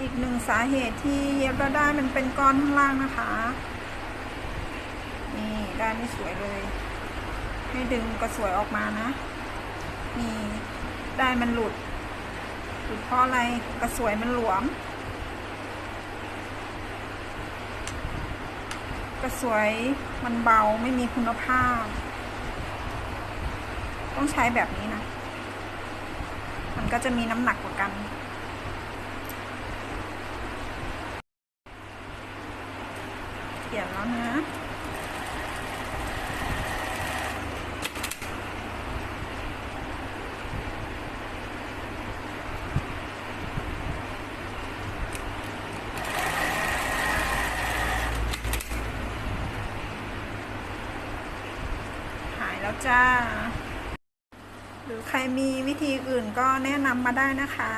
อีกหนึ่งสาเหตุที่เย็บแล้วได้มันเป็นก้อนข้างล่างนะคะ นี่ได้ไม่สวยเลย ให้ดึงกระสวยออกมานะนี่ได้มันหลุดหลุดเพราะอะไรกระสวยมันหลวม กระสวยมันเบาไม่มีคุณภาพ ต้องใช้แบบนี้นะ มันก็จะมีน้ำหนักกว่ากันียนแล้วนะหายแล้วจ้า หรือใครมีวิธีอื่นก็แนะนำมาได้นะคะ